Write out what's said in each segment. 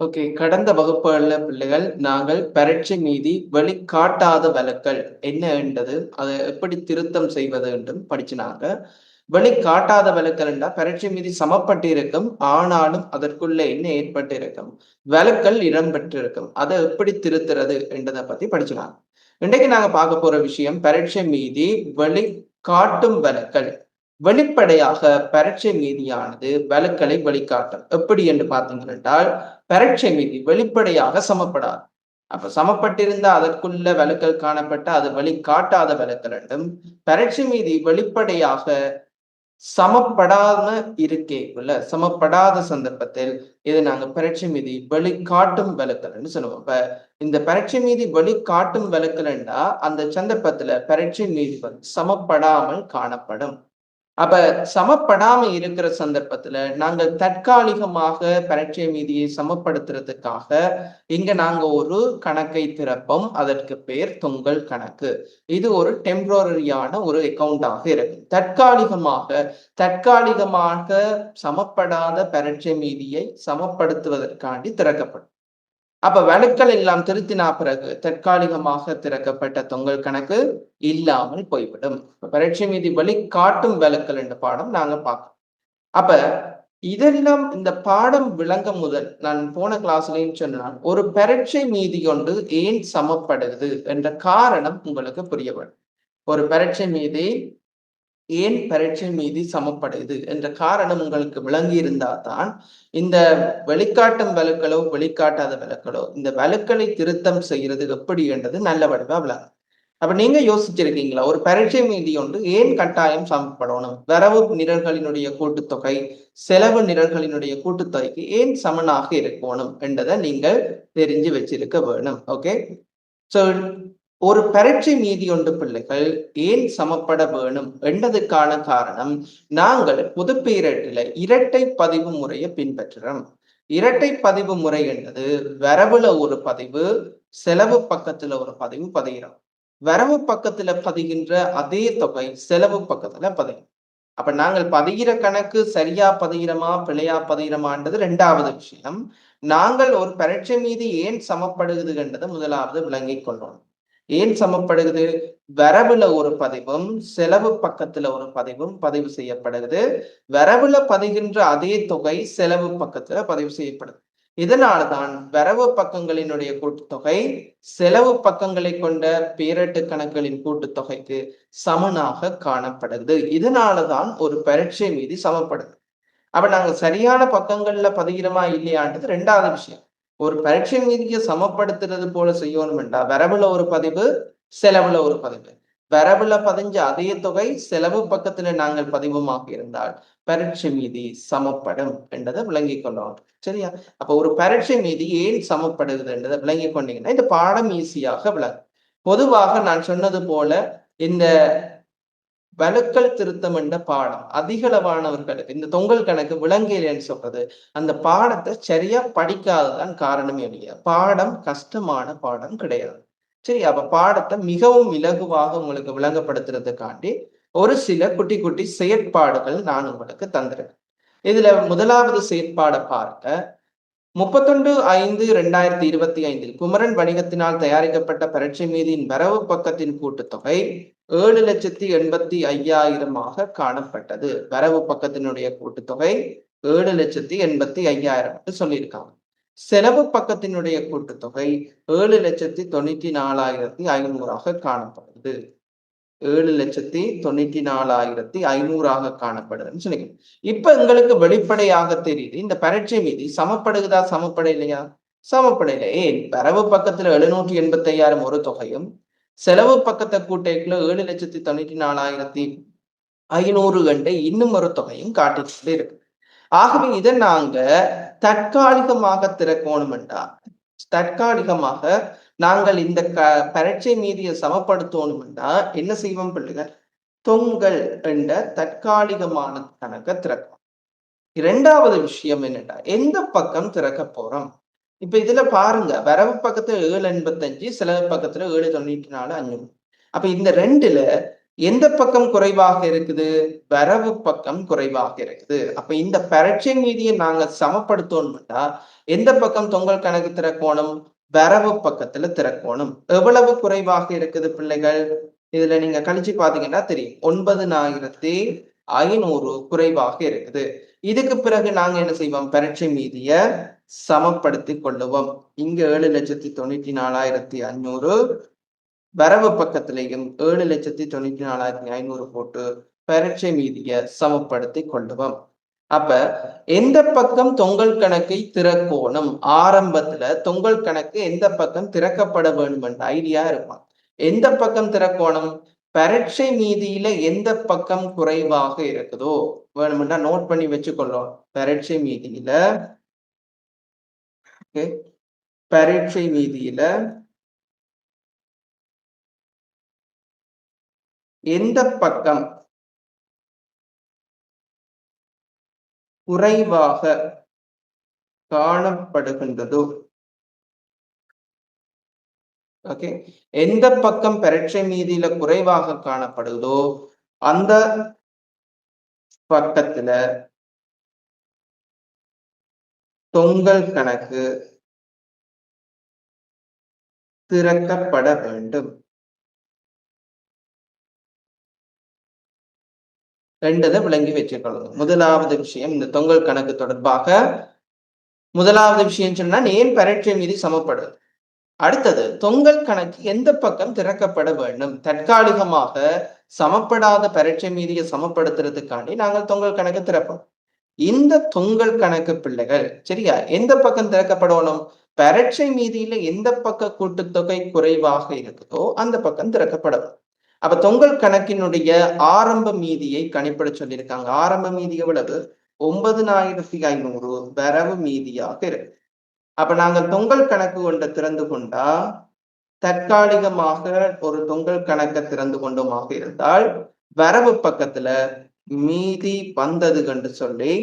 Okay கடந்த வகுப்புகளில் பிள்ளைகள் நாங்கள் பரீட்சை மீதி வெளிக்காட்டாத வழக்கல் என்ன என்றது அதை எப்படி திருத்தம் செய்வது என்றும் படிச்சினாங்க. வெளிக்காட்டாத வழக்கல் என்றால் பரீட்சை மீதி சமப்பட்டிருக்கும் ஆனாலும் அதற்குள்ளே என்ன ஏற்பட்டிருக்கும் வழக்கல் இடம்பெற்றிருக்கும் அதை எப்படி திருத்துறது என்றதை பத்தி படிச்சினாங்க. இன்றைக்கு நாங்க பார்க்க போற விஷயம் பரீட்சை மீதி வெளிக்காட்டும் வழக்கல் வெளிப்படையாக பரட்சை மீதியானது வழக்கலை வழிகாட்டும் எப்படி என்று பார்த்தீங்க என்றால் பரட்சை மீதி வெளிப்படையாக சமப்படாது. அப்ப சமப்பட்டிருந்தா அதற்குள்ள விளக்கல் காணப்பட்ட அது வெளிக்காட்டாத வழக்கல் என்றும் பரட்சி மீதி வெளிப்படையாக சமப்படாம இருக்கேக்குள்ள சமப்படாத சந்தர்ப்பத்தில் இதை நாங்க பரட்சி மீதி வெளிக்காட்டும் வழக்கல்னு சொல்லுவோம். இப்ப இந்த பரட்சி மீதி வெளிக்காட்டும் வழக்கல்னா அந்த சந்தர்ப்பத்துல பரட்சி மீதி வந்து சமப்படாமல் காணப்படும். அப்ப சமப்படாம இருக்கிற சந்தர்ப்பத்துல நாங்கள் தற்காலிகமாக பரட்சை மீதியை சமப்படுத்துறதுக்காக இங்க நாங்க ஒரு கணக்கை திறப்போம். அதற்கு பேர் தொங்கல் கணக்கு. இது ஒரு டெம்பரரியான ஒரு அக்கௌண்டாக இருக்கு தற்காலிகமாக தற்காலிகமாக சமப்படாத பரட்சை மீதியை சமப்படுத்துவதற்காண்டி திறக்கப்படும். அப்ப வழக்கல் எல்லாம் திருத்தினா பிறகு தற்காலிகமாக திறக்கப்பட்ட தொங்கல் கணக்கு இல்லாமல் போய்விடும். பரீட்சை மீதி வழி காட்டும் வழக்கல் என்ற பாடம் நாங்க பார்க்கணும் அப்ப இதெல்லாம் இந்த பாடம் விளங்க முதல் நான் போன கிளாஸ்லயும் சொன்னால் ஒரு பரீட்சை மீதி கொண்டு ஏன் சமப்படுது என்ற காரணம் உங்களுக்கு புரிய வரும் ஒரு பரீட்சை மீதி ஏன் பரீட்சை மீதி சமப்படுது என்ற காரணம் உங்களுக்கு விளங்கி இருந்தா தான் இந்த வெளிக்காட்டும் விளக்களோ வெளிக்காட்டாத விளக்களோ இந்த விளக்களை திருத்தம் செய்யறது எப்படி என்றது நல்ல வடிவா விளங்கும். அப்ப நீங்க யோசிச்சிருக்கீங்களா ஒரு பரீட்சை மீதி ஒன்று ஏன் கட்டாயம் சமப்படணும்? வரவு நிரல்களினுடைய கூட்டுத்தொகை செலவு நிரல்களினுடைய கூட்டுத்தொகைக்கு ஏன் சமனாக இருக்கணும் என்றதை நீங்கள் தெரிஞ்சு வச்சிருக்க வேணும் ஓகே சோ ஒரு பரீட்சை மீதி ஒன்று பிள்ளைகள் ஏன் சமப்பட வேணும் என்பதுக்கான காரணம் நாங்கள் பொது பேரட்டில இரட்டை பதிவு முறையை பின்பற்றுறோம். இரட்டை பதிவு முறை என்பது வரவுல ஒரு பதிவு செலவு பக்கத்துல ஒரு பதிவு பதிகிறோம். வரவு பக்கத்துல பதிகின்ற அதே தொகை செலவு பக்கத்துல பதியும். அப்ப நாங்கள் பதிகிற கணக்கு சரியா பதிகிறமா பிழையா பதிகிறமான்றது ரெண்டாவது விஷயம். நாங்கள் ஒரு பரீட்சை மீது ஏன் சமப்படுகிறது என்றதை முதலாவது விளங்கிக் கொள்ளணும் ஏன் சமப்படுகிறது? வரவுல ஒரு பதிவும் செலவு பக்கத்துல ஒரு பதிவும் பதிவு செய்யப்படுகிறது. வரவுல பதிகின்ற அதே தொகை செலவு பக்கத்துல பதிவு செய்யப்படுது. இதனால்தான் வரவு பக்கங்களினுடைய கூட்டுத்தொகை செலவு பக்கங்களை கொண்ட பேரட்டு கணக்குகளின் கூட்டுத்தொகைக்கு சமனாக காணப்படுது இதனாலதான் ஒரு பரீட்சை மீது சமப்படுது. அப்ப நாங்க சரியான பக்கங்கள்ல பதிகிறோமா இல்லையான்றது ரெண்டாவது விஷயம். ஒரு பரீட்சை மீதியை சமப்படுத்துறது போல செய்யணும்டா வரவுல ஒரு பதிவு செலவுல ஒரு பதிவு. வரவுல பதிஞ்ச அதே தொகை செலவு பக்கத்துல நாங்கள் பதிவுமாக இருந்தால் பரீட்சை மீதி சமப்படும் என்றதை விளங்கி கொள்ளணும் சரியா? அப்ப ஒரு பரீட்சை மீதி ஏன் சமப்படுகிறது என்றதை விளங்கி கொண்டீங்கன்னா இந்த பாடம் ஈஸியாக விளங்கும். பொதுவாக நான் சொன்னது போல இந்த வழக்கல் திருத்தம் என்ற பாடம். அதிகளவானவர்களுக்கு இந்த தொங்கல் கணக்கு விளங்கியலன்னு சொல்றது அந்த பாடத்தை சரியா படிக்காததான் காரணமே இல்லையா பாடம் கஷ்டமான பாடம் கிடையாது. சரி அப்ப பாடத்தை மிகவும் இலகுவாக உங்களுக்கு விளங்கப்படுத்துறதுக்காண்டி ஒரு சில குட்டி குட்டி செயற்பாடுகள் நான் உங்களுக்கு தந்துறேன் இதுல முதலாவது செயற்பாடை பார்க்க முப்பத்தொன்று ஐந்து இரண்டாயிரத்தி இருபத்தி ஐந்தில் குமரன் வணிகத்தினால் தயாரிக்கப்பட்ட பரீட்சை மீதியின் வரவு பக்கத்தின் கூட்டுத்தொகை ஏழு லட்சத்தி எண்பத்தி ஐயாயிரமாக காணப்பட்டது. வரவு பக்கத்தினுடைய கூட்டுத்தொகை ஏழு லட்சத்தி எண்பத்தி ஐயாயிரம் சொல்லியிருக்காங்க. செலவு பக்கத்தினுடைய கூட்டுத்தொகை ஏழு லட்சத்தி தொண்ணூத்தி நாலாயிரத்தி ஐநூறாக காணப்படுது. ஏழு லட்சத்தி தொண்ணூத்தி நாலாயிரத்தி ஐநூறாக காணப்படுதுன்னு சொல்லிக்கணும். இப்ப எங்களுக்கு வெளிப்படையாக தெரியுது இந்த பரட்சை மீது சமப்படுகுதா சமப்படையிலையா? சமப்படையில. ஏன்? வரவு பக்கத்துல எழுநூற்றி எண்பத்தி ஐயாயிரம் ஒரு தொகையும் செலவு பக்கத்தை கூட்டைக்குள்ள ஏழு லட்சத்தி தொண்ணூத்தி நாலாயிரத்தி ஐநூறு கண்டு இன்னும் ஒரு தொகையும் காட்டிக்கிட்டே இருக்கு. ஆகவே இதை நாங்க தற்காலிகமாக திறக்கணும்டா தற்காலிகமாக நாங்கள் இந்த க பரட்சை மீதியை சமப்படுத்தணும்னா என்ன செய்வோம் பிள்ளைகள் தொங்கல் என்ற தற்காலிகமான கணக்கை திறக்கும் இரண்டாவது விஷயம் என்னடா எந்த பக்கம் திறக்க போறோம்? இப்ப இதுல பாருங்க வரவு பக்கத்துல ஏழு எண்பத்தஞ்சு செலவு பக்கத்துல ஏழு தொண்ணூற்றி நாலு அஞ்சு. அப்ப இந்த ரெண்டுல எந்த பக்கம் குறைவாக இருக்குது? வரவு பக்கம் குறைவாக இருக்குது. அப்ப இந்த பரட்சை மீதியை நாங்க சமப்படுத்தோம்னா எந்த பக்கம் தொங்கல் கணக்கு திறக்கோணும்? வரவு பக்கத்துல திறக்கோணும். எவ்வளவு குறைவாக இருக்குது பிள்ளைகள்? இதுல நீங்க கழிச்சு பாத்தீங்கன்னா தெரியும். ஒன்பதுனாயிரத்தி ஐநூறு குறைவாக இருக்குது. இதுக்கு பிறகு நாங்க என்ன செய்வோம்? பரீட்சை மீதிய சமப்படுத்தி கொள்ளுவோம். இங்க ஏழு லட்சத்தி தொண்ணூத்தி நாலாயிரத்தி அஞ்சூறு வரவு பக்கத்திலையும் ஏழு லட்சத்தி தொண்ணூத்தி நாலாயிரத்தி ஐநூறு போட்டு பரீட்சை மீதிய சமப்படுத்தி கொள்ளுவோம். அப்ப எந்த பக்கம் தொங்கல் கணக்கை திறக்கோணும்? ஆரம்பத்துல தொங்கல் கணக்கு எந்த பக்கம் திறக்கப்பட வேண்டும் என்ற ஐடியா இருக்கும் எந்த பக்கம் திறக்கோணும்? பரீட்சை மீதியில எந்த பக்கம் குறைவாக இருக்குதோ? வேணும்னா நோட் பண்ணி வச்சுக்கொள்ளும் பரீட்சை மீதியில பரீட்சை மீதியில எந்த பக்கம் குறைவாக காணப்படுகின்றதோ? ஓகே எந்த பக்கம் பெரட்சை மீதியில குறைவாக காணப்படுதோ அந்த பக்கத்துல தொங்கல் கணக்கு திறக்கப்பட வேண்டும். ரெண்டதை விளங்கி வச்சுக்கொள்ளணும் முதலாவது விஷயம் இந்த தொங்கல் கணக்கு தொடர்பாக. முதலாவது விஷயம் சொன்னா ஏன் பரீட்சை மீது சமப்படுது அடுத்தது தொங்கல் கணக்கு எந்த பக்கம் திறக்கப்பட வேண்டும்? தற்காலிகமாக சமப்படாத பரீட்சை மீதியை சமப்படுத்துறதுக்காண்டி நாங்கள் தொங்கல் கணக்கு திறப்போம். இந்த தொங்கல் கணக்கு பிள்ளைகள் சரியா? எந்த பக்கம் திறக்கப்படணும்? பரீட்சை மீதியில எந்த பக்க கூட்டுத்தொகை குறைவாக இருக்குதோ அந்த பக்கம் திறக்கப்படணும். அப்ப தொங்கல் கணக்கினுடைய ஆரம்ப மீதியை கணிப்பிட சொல்லியிருக்காங்க. ஆரம்ப மீதி எவ்வளவு? ஒன்பதுனாயிரத்தி ஐநூறு வரவு மீதியாக இருக்கு. அப்ப நாங்கள் தொங்கல் கணக்கு கொண்ட திறந்து கொண்டா தற்காலிகமாக ஒரு தொங்கல் கணக்கை திறந்து கொண்டோமாக இருந்தால் வரவு பக்கத்துல மீதி வந்தது கண்டு சொல்லி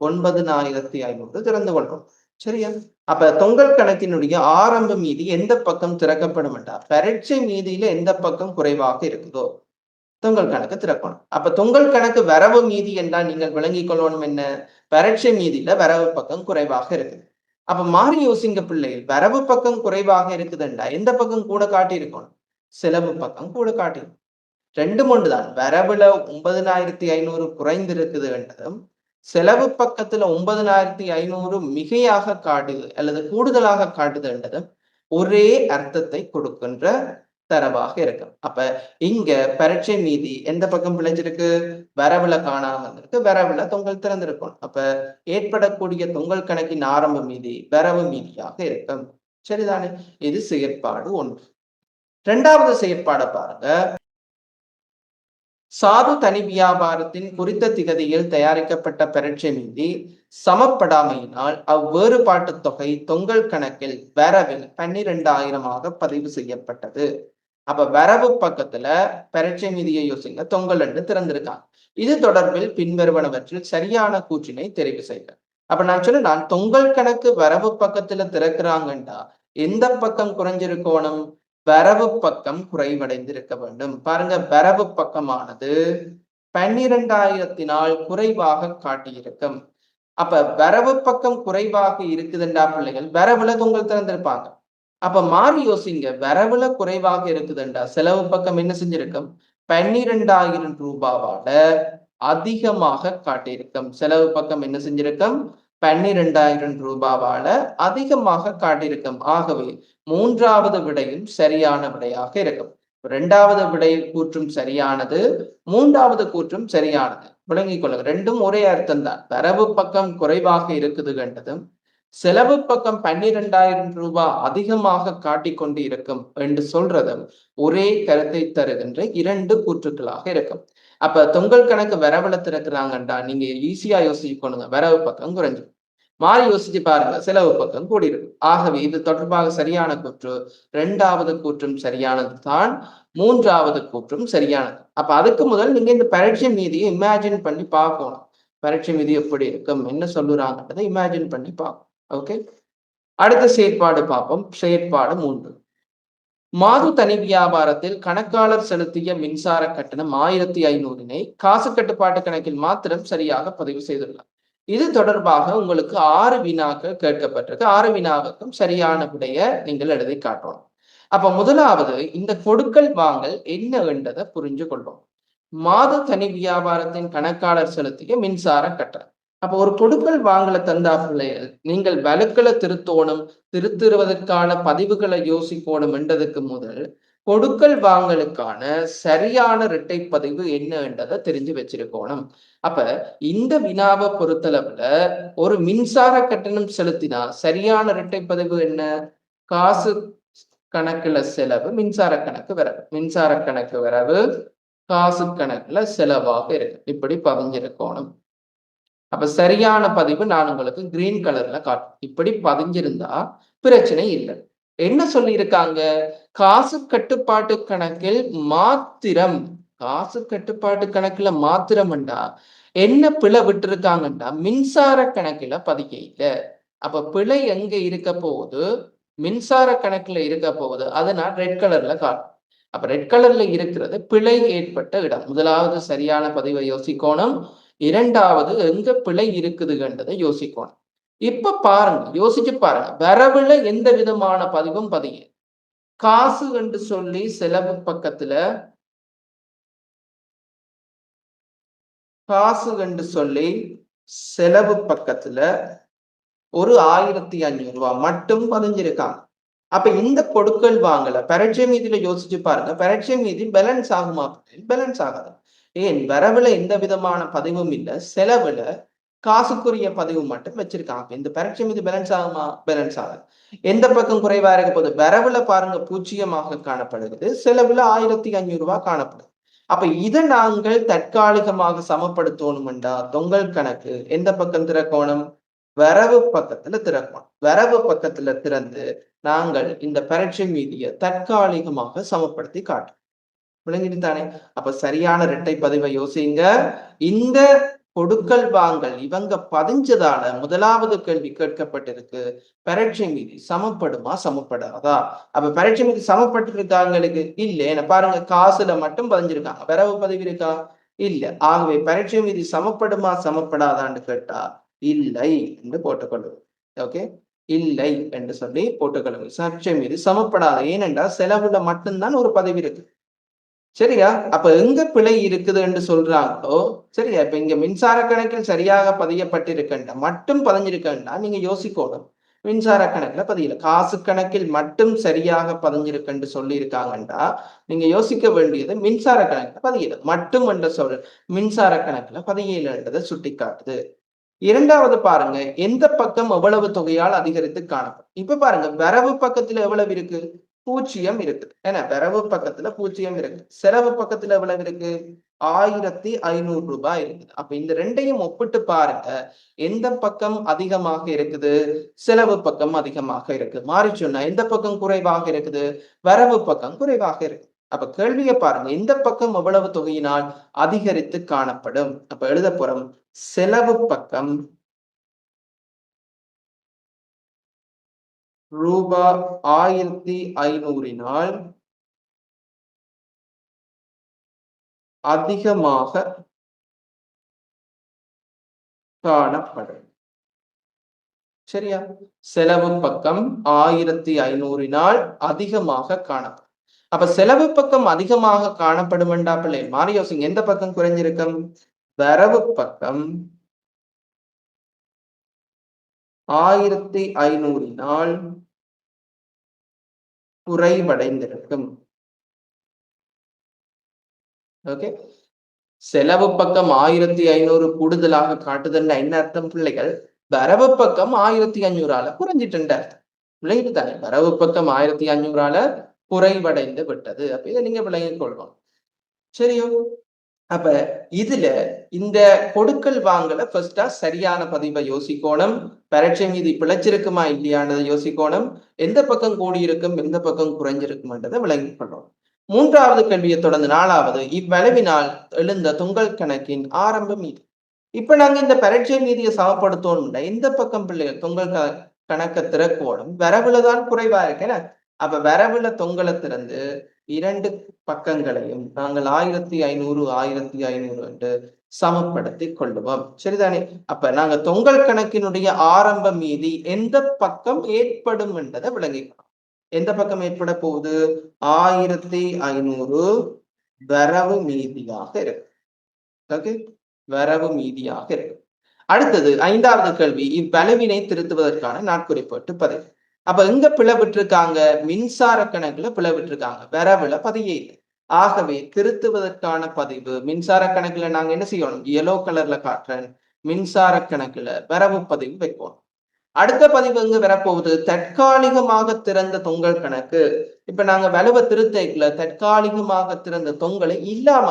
ஒன்பதுனாயிரத்தி ஐநூறு திறந்து கொள்றோம் சரியா? அப்ப தொங்கல் கணக்கினுடைய ஆரம்ப மீதி எந்த பக்கம் திறக்கப்படும் என்றால் பரீட்சை மீதியில எந்த பக்கம் குறைவாக இருக்குதோ தொங்கல் கணக்கு திறக்கணும். அப்ப தொங்கல் கணக்கு வரவு மீதி என்றால் நீங்கள் விளங்கிக் கொள்ளணும் என்ன? பரீட்சை மீதியில வரவு பக்கம் குறைவாக இருக்குது. அப்ப மாறி யோசிங்க பிள்ளைகள் வரவு பக்கம் குறைவாக இருக்குதுண்டா எந்த பக்கம் கூட காட்டியிருக்கணும்? செலவு பக்கம் கூட காட்டியிருக்கும் ரெண்டு மூன்று தான் வரவுல ஒன்பதுனாயிரத்தி ஐநூறு குறைந்திருக்குது என்றதும் செலவு பக்கத்துல ஒன்பதனாயிரத்தி ஐநூறு மிகையாக காட்டுது அல்லது கூடுதலாக காட்டுது என்றது ஒரே அர்த்தத்தை கொடுக்கின்ற தரவாக இருக்கும் அப்ப இங்க பரீட்சை மீதி எந்த பக்கம் விளைஞ்சிருக்கு? வரவுல காணாம இருக்கு வரவுல தொங்கல் திறந்திருக்கும். அப்ப ஏற்படக்கூடிய தொங்கல் கணக்கின் ஆரம்ப மீதி வரவு மீதியாக இருக்கும். சரிதானே? இது செயற்பாடு ஒன்று. இரண்டாவது செயற்பாடை பாருங்க. சாது தனி வியாபாரத்தின் குறித்த திகதியில் தயாரிக்கப்பட்ட பரீட்சை மீதி சமப்படாமையினால் அவ்வேறுபாட்டு தொகை தொங்கல் கணக்கில் வரவில் பன்னிரெண்டாயிரமாக பதிவு செய்யப்பட்டது. அப்ப வரவு பக்கத்துல பரீட்சை மீதியை யோசிங்க தொங்கல் என்று திறந்திருக்காங்க. இது தொடர்பில் பின்வருவனவற்றில் சரியான கூற்றினை தெரிவு செய்க. அப்ப நான் சொல்ல நான் தொங்கல் கணக்கு வரவு பக்கத்துல திறக்கிறாங்கண்டா எந்த பக்கம் குறைஞ்சிருக்கோணும்? வரவு பக்கம் குறைவடைந்திருக்க வேண்டும். பாருங்க வரவு பக்கமானது பன்னிரெண்டாயிரத்தினால் குறைவாக காட்டியிருக்கும். அப்ப வரவு பக்கம் குறைவாக இருக்குதுண்டா பிள்ளைகள்? வரவுல தொங்கல் திறந்திருப்பாங்க. அப்ப மாறி யோசிங்க வரவுல குறைவாக இருக்குதுண்டா? செலவு பக்கம் என்ன செஞ்சிருக்கும்? பன்னிரெண்டாயிரம் ரூபாவால அதிகமாக காட்டியிருக்கும். செலவு பக்கம் என்ன செஞ்சிருக்கும்? பன்னிரெண்டாயிரம் ரூபாவால அதிகமாக காட்டியிருக்கும். ஆகவே மூன்றாவது விடையும் சரியான விடையாக இருக்கும். இரண்டாவது விடை கூற்றும் சரியானது மூன்றாவது கூற்றும் சரியானது. விளங்கிக் கொள்ளுங்க ரெண்டும் ஒரே அர்த்தம் தான் வரவு பக்கம் குறைவாக இருக்குது என்றதும் செலவு பக்கம் பன்னிரெண்டாயிரம் ரூபாய் அதிகமாக காட்டிக்கொண்டு இருக்கும் என்று சொல்றதும் ஒரே கருத்தை தருகின்ற இரண்டு கூற்றுக்களாக இருக்கும். அப்ப தொங்கல் கணக்கு விரவல திறக்கிறாங்கண்டா நீங்க ஈஸியா யோசிக்கணுங்க விரவு பக்கம் குறைஞ்சு மாறி யோசிச்சு பாருங்க. செலவு பக்கம் கூடியிருக்கு ஆகவே இது தொடர்பாக சரியான கூற்று இரண்டாவது கூற்றும் சரியானது தான் மூன்றாவது கூற்றும் சரியானது. அப்ப அதுக்கு முதல் நீங்க இந்த பரீட்சை மீதியை இமேஜின் பண்ணி பார்க்கணும். பரீட்சை மீதி எப்படி இருக்கும்? என்ன சொல்லுறாங்கன்றதை இமேஜின் பண்ணி பார்க்கணும். ஓகே அடுத்த செயற்பாடு பார்ப்போம். செயற்பாடு மூன்று. மாது தனி வியாபாரத்தில் கணக்காளர் செலுத்திய மின்சார கட்டணம் ஆயிரத்தி ஐநூறினை காசு கட்டுப்பாட்டு கணக்கில் மாத்திரம் சரியாக பதிவு செய்துள்ளார். இது தொடர்பாக உங்களுக்கு ஆறு வினாக்கள் கேட்கப்பட்டிருக்கு. ஆறு வினாவுக்கும் சரியான விடைய நீங்கள் எழுதி காட்டணும். அப்ப முதலாவது இந்த கொடுக்கல் வாங்கல் என்ன என்றதை புரிஞ்சு கொள்வோம் மாத தனி வியாபாரத்தின் கணக்காளர் செலுத்திய மின்சார கட்டணம். அப்ப ஒரு கொடுக்கல் வாங்கல தந்தா நீங்கள் வலுக்களை திருத்தோணும் திருத்துவதற்கான பதிவுகளை யோசிக்கணும் என்றதுக்கு முதல் கொடுக்கல் வாங்கலுக்கான சரியான இரட்டை பதிவு என்ன என்றதை தெரிஞ்சு வச்சிருக்கணும். அப்ப இந்த வினாவை பொறுத்தளவுல ஒரு மின்சார கட்டணம் செலுத்தினா சரியான இரட்டை பதிவு என்ன? காசு கணக்குல செலவு மின்சார கணக்கு வரவு. மின்சார கணக்கு வரவு காசு கணக்குல செலவாக இருக்கு. இப்படி பதிஞ்சிருக்கணும். அப்ப சரியான பதிவு நான் உங்களுக்கு கிரீன் கலர்ல காட்டும் இப்படி பதிஞ்சிருந்தா பிரச்சனை இல்லை. என்ன சொல்லியிருக்காங்க? காசு கட்டுப்பாட்டு கணக்கில் மாத்திரம் காசு கட்டுப்பாட்டு கணக்குல மாத்திரம்டா என்ன பிழை விட்டுருக்காங்கண்டா? மின்சார கணக்குல பதிக்க இல்ல. அப்ப பிழை எங்க இருக்க போகுது? மின்சார கணக்குல இருக்க போகுது. அதை நான் ரெட் கலர்ல காட்டும் அப்ப ரெட் கலர்ல இருக்கிறது பிழை ஏற்பட்ட இடம். முதலாவது சரியான பதிவை யோசிக்கணும். இரண்டாவது எங்க பிழை இருக்குதுன்றதை யோசிக்கணும். இப்ப பாருங்க யோசிச்சு பாருங்க. வரவுல எந்த விதமான பதிவும் பதிய காசு என்று சொல்லி செலவு பக்கத்துல காசு என்று சொல்லி செலவு பக்கத்துல ஒரு ஆயிரத்தி அஞ்சூறு ரூபாய் மட்டும் பதிஞ்சிருக்காங்க. அப்ப இந்த கொடுக்கல் வாங்கல. பரட்சை மீதியில யோசிச்சு பாருங்க. பரட்சை மீதி பேலன்ஸ் ஆகுமா? பேலன்ஸ் ஆகாது. ஏன்? வரவுல எந்த விதமான பதிவும் இல்லை. செலவுல காசுக்குரிய பதிவு மட்டும் வச்சிருக்காங்க. இந்த பரட்சை மீது பேலன்ஸ் ஆகுமா? பேலன்ஸ் ஆகுது எந்த பக்கம் குறைவா இருக்க போது வரவுல பாருங்க பூஜ்ஜியமாக காணப்படுகிறது. செலவுல ஆயிரத்தி ஐநூறு ரூபாய் காணப்படுது அப்ப இதை நாங்கள் தற்காலிகமாக சமப்படுத்தணும்டா தொங்கல் கணக்கு. எந்த பக்கம் திறக்கணும்? வரவு பக்கத்துல திறக்கணும். வரவு பக்கத்துல திறந்து நாங்கள் இந்த பரட்சை மீதியை தற்காலிகமாக சமப்படுத்தி காட்டும் விளங்கிட்டு தானே அப்ப சரியான இரட்டை பதிவை யோசிங்க. இந்த கொடுக்கல் வாங்கல் இவங்க பதிஞ்சதால முதலாவது கேள்வி கேட்கப்பட்டிருக்கு. பரட்சை மீதி சமப்படுமா சமப்படாதா? அப்ப பரட்சை மீதி சமப்பட்டிருக்காங்களுக்கு இல்ல பாருங்க காசுல மட்டும் பதிஞ்சிருக்காங்க. வரவு பதிவு இருக்கா? இல்ல. ஆகவே பரட்சை மீதி சமப்படுமா சமப்படாதான்னு கேட்டா இல்லை என்று போட்டுக்கொள்ளும் ஓகே? இல்லை என்று சொல்லி போட்டுக்கொள்ளுங்க. சர்ச்சை மீது சமப்படாத. ஏனென்றால் செலவுல மட்டும்தான் ஒரு பதவி இருக்கு. சரியா? அப்ப எங்க பிழை இருக்குது என்று சொல்றாங்களோ சரியா? இப்ப இங்க மின்சார கணக்கில் சரியாக பதியப்பட்டிருக்கண்டா மட்டும் பதிஞ்சிருக்கண்டா நீங்க யோசிக்கணும். மின்சார கணக்குல பதியல. காசு கணக்கில் மட்டும் சரியாக பதிஞ்சிருக்குன்னு சொல்லி இருக்காங்கண்டா நீங்க யோசிக்க வேண்டியது மின்சார கணக்குல பதியல. மட்டும் என்ற சொல் மின்சார கணக்குல பதியலன்றதை சுட்டி காட்டுது இரண்டாவது பாருங்க எந்த பக்கம் எவ்வளவு தொகையால் அதிகரித்து காணப்படும்? இப்ப பாருங்க வரவு பக்கத்துல எவ்வளவு இருக்கு? பூஜ்ஜியம் இருக்குது ஏன்னா வரவு பக்கத்துல பூஜ்ஜியம் இருக்கு. செலவு பக்கத்துல எவ்வளவு இருக்கு? ஆயிரத்தி ஐநூறு ரூபாய் இருக்குது. அப்ப இந்த ரெண்டையும் ஒப்பிட்டு பாருங்க. எந்த பக்கம் அதிகமாக இருக்குது? செலவு பக்கம் அதிகமாக இருக்கு. மாறி சொன்னா எந்த பக்கம் குறைவாக இருக்குது? வரவு பக்கம் குறைவாக இருக்கு. அப்ப கேள்வியை பாருங்க. இந்த பக்கம் எவ்வளவு தொகையினால் அதிகரித்து காணப்படும்? அப்ப எழுத போறோம். செலவு பக்கம் ரூபா ஆயிரத்தி ஐநூறினால் அதிகமாக காணப்படும். சரியா? செலவு பக்கம் ஆயிரத்தி ஐநூறினால் அதிகமாக காணப்படும். அப்ப செலவு பக்கம் அதிகமாக காணப்படும் என்றாப்பிள்ளை மாறி யோசிங்க எந்த பக்கம் குறைஞ்சிருக்கும்? வரவு பக்கம் ஆயிரத்தி ஐநூறினால் குறைவடைந்திருக்கும். ஓகே செலவு பக்கம் ஆயிரத்தி ஐநூறு கூடுதலாக காட்டுதல்ல என்ன அர்த்தம் பிள்ளைகள்? வரவு பக்கம் ஆயிரத்தி அஞ்சூறால குறைஞ்சிட்டு விளங்கிட்டு தானே வரவு பக்கம் ஆயிரத்தி அஞ்சூறால குறைவடைந்து விட்டது. அப்ப இதை நீங்க விளங்கிக் கொள்வோம். சரியோ? அப்ப இதுல இந்த கொடுக்கல் வாங்கல ஃபர்ஸ்டா சரியான பதிவை யோசிக்கோணும். பரட்சை மீது பிழைச்சிருக்குமா இல்லையானதை யோசிக்கோணும். எந்த பக்கம் கூடியிருக்கும் எந்த பக்கம் குறைஞ்சிருக்கும்ன்றதை விளங்கி கொள்ளும். மூன்றாவது கேள்வியை தொடர்ந்து நாலாவது இவ்வளவினால் எழுந்த தொங்கல் கணக்கின் ஆரம்ப இது. இப்ப நாங்க இந்த பரட்சை மீதியை சமப்படுத்தணும்னா எந்த பக்கம் பிள்ளைகள் தொங்கல் கணக்க திறக்கோணும் வரவுலதான் குறைவா இருக்கேன் அப்ப வரவுல தொங்கலை திறந்து இரண்டு பக்கங்களையும் நாங்கள் ஆயிரத்தி ஐநூறு ஆயிரத்தி ஐநூறு என்று சமப்படுத்தி கொள்ளுவோம். சரிதானே? அப்ப நாங்க தொங்கல் கணக்கினுடைய ஆரம்ப மீதி எந்த பக்கம் ஏற்படும் என்றதை விளங்கிக்கலாம் எந்த பக்கம் ஏற்பட போகுது? ஆயிரத்தி ஐநூறு வரவு மீதியாக இருக்கு. ஓகே? வரவு மீதியாக இருக்கு. அடுத்தது ஐந்தாவது கேள்வி இவ்வளவினை திருத்துவதற்கான நாட்குறிப்பட்டு பதிவு. அப்ப எங்க பிளவிட்டிருக்காங்க? மின்சார கணக்குல பிளவிட்டிருக்காங்க. வரவுல பதியே இல்லை. ஆகவே திருத்துவதற்கான பதிவு மின்சார கணக்குல நாங்க என்ன செய்யணும்? எல்லோ கலர்ல காட்டுறேன். மின்சார கணக்குல வரவு பதிவு வைப்போம். அடுத்த பதிவு எங்க வரப்போகுது? தற்காலிகமாக திறந்த தொங்கல் கணக்கு. இப்ப நாங்க வலுவ திருத்தைக்குள்ள தற்காலிகமாக திறந்த தொங்கலை இல்லாம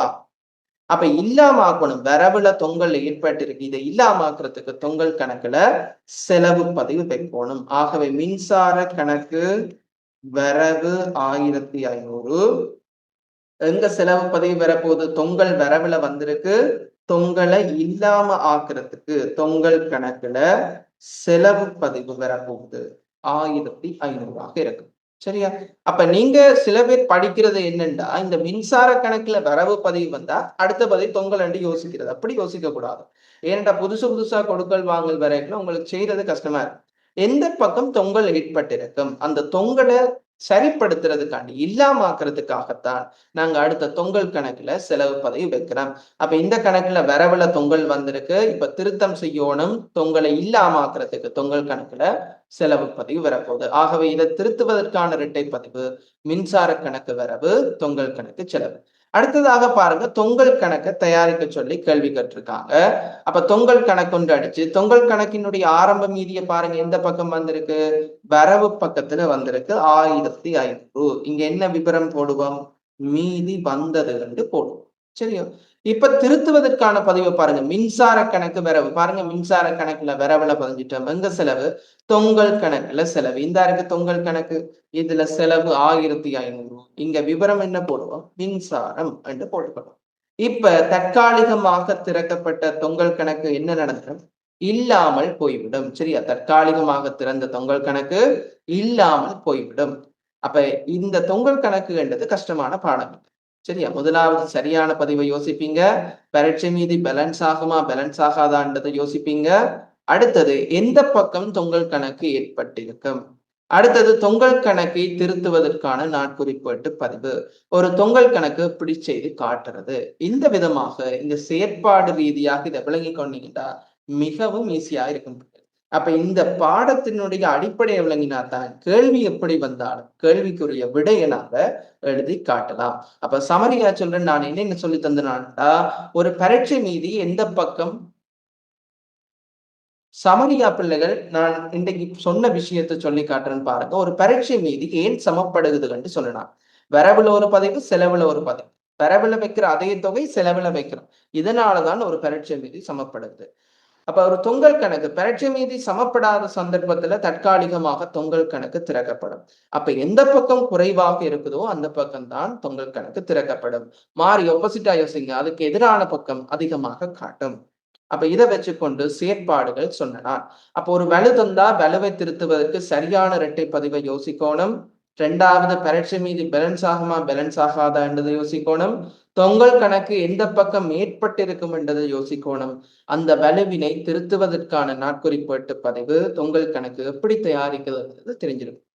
அப்ப இல்லாம ஆக்கணும் வரவுல தொங்கல் ஏற்பட்டிருக்கு. இதை இல்லாமக்கிறதுக்கு தொங்கல் கணக்குல செலவு பதிவு வைக்கணும். ஆகவே மின்சார கணக்கு வரவு ஆயிரத்தி ஐநூறு. எங்க செலவு பதிவு வரப்போகுது? தொங்கல் வரவுல வந்திருக்கு. தொங்கலை இல்லாம ஆக்குறதுக்கு தொங்கல் கணக்குல செலவு பதிவு வரப்போகுது. ஆயிரத்தி ஐநூறாக இருக்கும் சரியா? அப்ப நீங்க சில பேர் படிக்கிறது என்னண்டா இந்த மின்சார கணக்குல வரவு பதிவு வந்தா அடுத்த பதிவு தொங்கல் என்று யோசிக்கிறது. அப்படி யோசிக்க கூடாது. ஏன்டா புதுசு புதுசா கொடுக்கல் வாங்கல் வரைக்கும் உங்களுக்கு செய்யறது கஷ்டமா இருக்கும் எந்த பக்கம் தொங்கல் ஏற்பட்டிருக்கும்? அந்த தொங்கலை சரிப்படுத்துறதுக்காண்டி இல்லாமாக்குறதுக்காகத்தான் நாங்க அடுத்த தொங்கல் கணக்குல செலவு பதவி வைக்கிறோம். அப்ப இந்த கணக்குல வரவுல தொங்கல் வந்திருக்கு. இப்ப திருத்தம் செய்யணும். தொங்கலை இல்லாமாக்குறதுக்கு தொங்கல் கணக்குல செலவு பதிவு வரப்போகுது. ஆகவே இதை திருத்துவதற்கான இரட்டை பதிவு மின்சார கணக்கு வரவு தொங்கல் கணக்கு செலவு. அடுத்ததாக பாருங்க தொங்கல் கணக்கை தயாரிக்க சொல்லி கேள்வி கேட்டிருக்காங்க. அப்ப தொங்கல் கணக்கு ஒன்று அடிச்சு தொங்கல் கணக்கினுடைய ஆரம்ப மீதியை பாருங்க எந்த பக்கம் வந்திருக்கு? வரவு பக்கத்துல வந்திருக்கு ஆயிரத்தி ஐநூறு. இங்க என்ன விபரம் போடுவோம்? மீதி வந்தது என்று போடுவோம். சரியா? இப்ப திருத்துவதற்கான பதிவை பாருங்க. மின்சார கணக்கு வரவு. பாருங்க மின்சார கணக்குல வரவுல பதிஞ்சிட்டோம் எங்க செலவு? தொங்கல் கணக்குல செலவு. இந்த இருக்கு தொங்கல் கணக்கு. இதுல செலவு ஆயிரத்தி ஐநூறு. இங்க விவரம் என்ன போடுவோம்? மின்சாரம் என்று போட்டுக்கணும். இப்ப தற்காலிகமாக திறக்கப்பட்ட தொங்கல் கணக்கு என்ன நடந்தது இல்லாமல் போய்விடும். சரியா? தற்காலிகமாக திறந்த தொங்கல் கணக்கு இல்லாமல் போய்விடும். அப்ப இந்த தொங்கல் கணக்கு என்றது கஷ்டமான பாடம். சரியா? முதலாவது சரியான பதிவை யோசிப்பீங்க. பரீட்சை மீதி பேலன்ஸ் ஆகுமா? பேலன்ஸ் ஆகாதான்றதை யோசிப்பீங்க. அடுத்தது எந்த பக்கம் தொங்கல் கணக்கு ஏற்பட்டிருக்கும்? அடுத்தது தொங்கல் கணக்கை திருத்துவதற்கான நாட்குறிப்பேட்டு பதிவு. ஒரு தொங்கல் கணக்கு இப்படி செய்து காட்டுறது. இந்த விதமாக இந்த செயற்பாடு ரீதியாக இதை விளங்கி கொண்டீங்கன்னா மிகவும் ஈஸியா இருக்கும். அப்ப இந்த பாடத்தினுடைய அடிப்படையை விளங்கினாதான் கேள்வி எப்படி வந்தாலும் கேள்விக்குரிய விடையை நாங்க எழுதி காட்டலாம். அப்ப சமரியா சொல்றேன் நான் என்ன சொல்லி தந்தனான்டா ஒரு பரீட்சை மீதி எந்த பக்கம் சமரியா பிள்ளைகள் நான் இன்றைக்கு சொன்ன விஷயத்த சொல்லி காட்டுறேன்னு பாருங்க. ஒரு பரீட்சை மீதி ஏன் சமப்படுகுதுன்னு சொல்லலாம் வரவுல ஒரு பதவி செலவுல ஒரு பதவி. வரவுல வைக்கிற அதே தொகை செலவுல வைக்கிறோம். இதனாலதான் ஒரு பரீட்சை மீதி சமப்படுது. அப்ப ஒரு தொங்கல் கணக்கு பரீட்சை மீதி சமப்படாத சந்தர்ப்பத்துல தற்காலிகமாக தொங்கல் கணக்கு திறக்கப்படும். அப்ப எந்த பக்கம் குறைவாக இருக்குதோ அந்த பக்கம் தான் தொங்கல் கணக்கு திறக்கப்படும். மாறி ஒப்போசிட்டா யோசிங்க அதுக்கு எதிரான பக்கம் அதிகமாக காட்டும். அப்ப இதை வச்சுக்கொண்டு செயற்பாடுகள் சொன்னனான் அப்போ ஒரு வலு தந்தா வலுவை திருத்துவதற்கு சரியான இரட்டை பதிவை யோசிக்கணும். ரெண்டாவது பரீட்சை மீதி பேலன்ஸ் ஆகுமா? பேலன்ஸ் ஆகாதான்றதை யோசிக்கணும். தொங்கல் கணக்கு எந்த பக்கம் ஏற்பட்டிருக்கும் என்றதை யோசிக்கணும். அந்த வலுவினை திருத்துவதற்கான நாட்குறிப்பேட்டு பதிவு தொங்கல் கணக்கு எப்படி தயாரிக்கிறது தெரிஞ்சிருக்கும்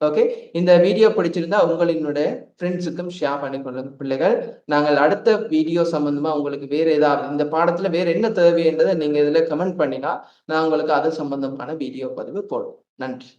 ஓகே? இந்த வீடியோ பிடிச்சிருந்தா உங்களினுடைய ஃப்ரெண்ட்ஸுக்கும் ஷேர் பண்ணிக்கொள்ளுங்க பிள்ளைகள். நாங்கள் அடுத்த வீடியோ சம்பந்தமா உங்களுக்கு வேற ஏதாவது இந்த பாடத்துல வேற என்ன தேவைன்றதை நீங்க இதுல கமெண்ட் பண்ணினா நான் உங்களுக்கு அது சம்பந்தமான வீடியோ பதிவு போடுவோம் நன்றி.